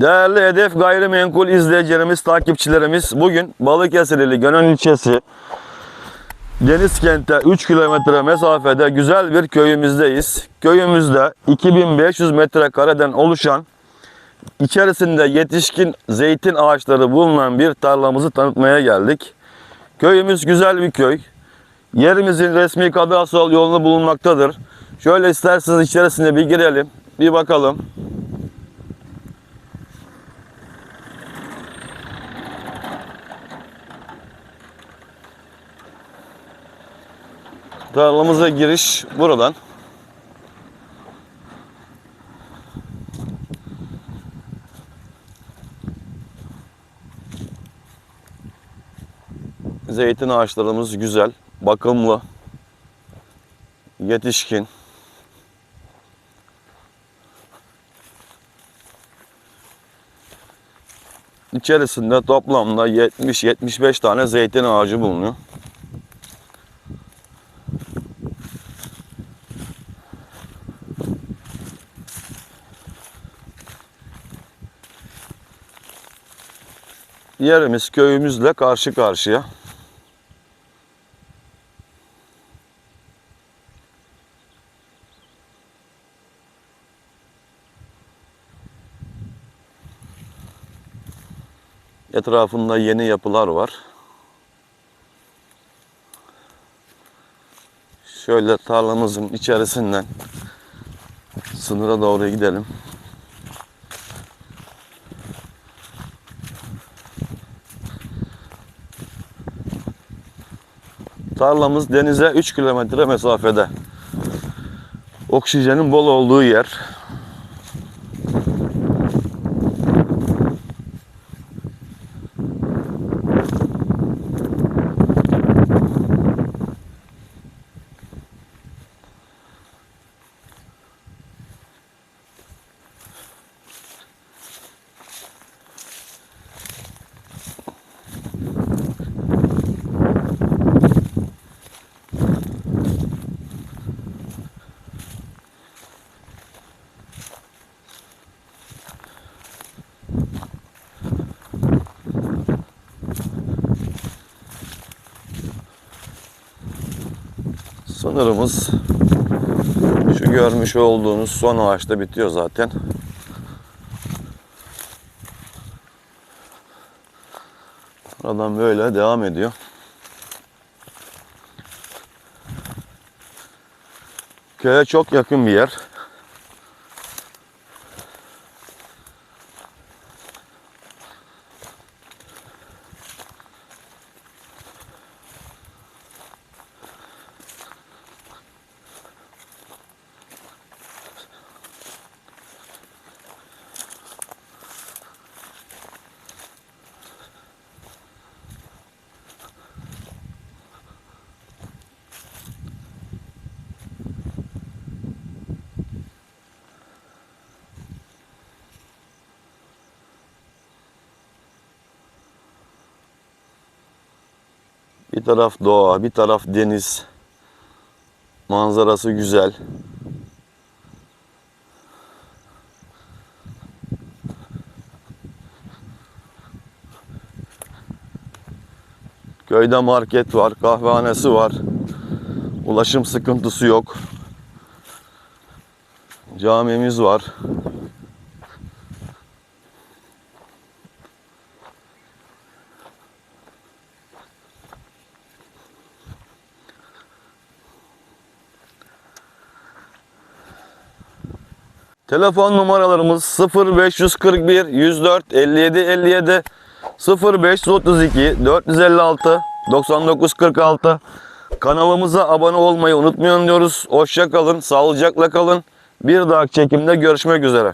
Değerli Hedef Gayrimenkul izleyicilerimiz, takipçilerimiz bugün Balıkesir ili Gönül ilçesi Denizkent'te 3 kilometre mesafede güzel bir köyümüzdeyiz. Köyümüzde 2500 metrekareden oluşan içerisinde yetişkin zeytin ağaçları bulunan bir tarlamızı tanıtmaya geldik. Köyümüz güzel bir köy. Yerimizin resmi kadastro yolunu bulunmaktadır. Şöyle isterseniz içerisine bir girelim, bir bakalım. Tarlamıza giriş buradan. Zeytin ağaçlarımız güzel, bakımlı, yetişkin. İçerisinde toplamda 70-75 tane zeytin ağacı bulunuyor. Yerimiz köyümüzle karşı karşıya. Etrafında yeni yapılar var. Şöyle tarlamızın içerisinden sınıra doğru gidelim. Tarlamız denize 3 kilometre mesafede. Oksijenin bol olduğu yer. Sınırımız şu görmüş olduğunuz son ağaçta bitiyor zaten. Adam böyle devam ediyor. Köye çok yakın bir yer. Bir taraf doğa, bir taraf deniz. Manzarası güzel. Köyde market var, kahvehanesi var. Ulaşım sıkıntısı yok. Camimiz var. Telefon numaralarımız 0541 104 57 57 0532 456 99 46 Kanalımıza abone olmayı unutmayın diyoruz. Hoşça kalın, sağlıcakla kalın. Bir dahaki çekimde görüşmek üzere.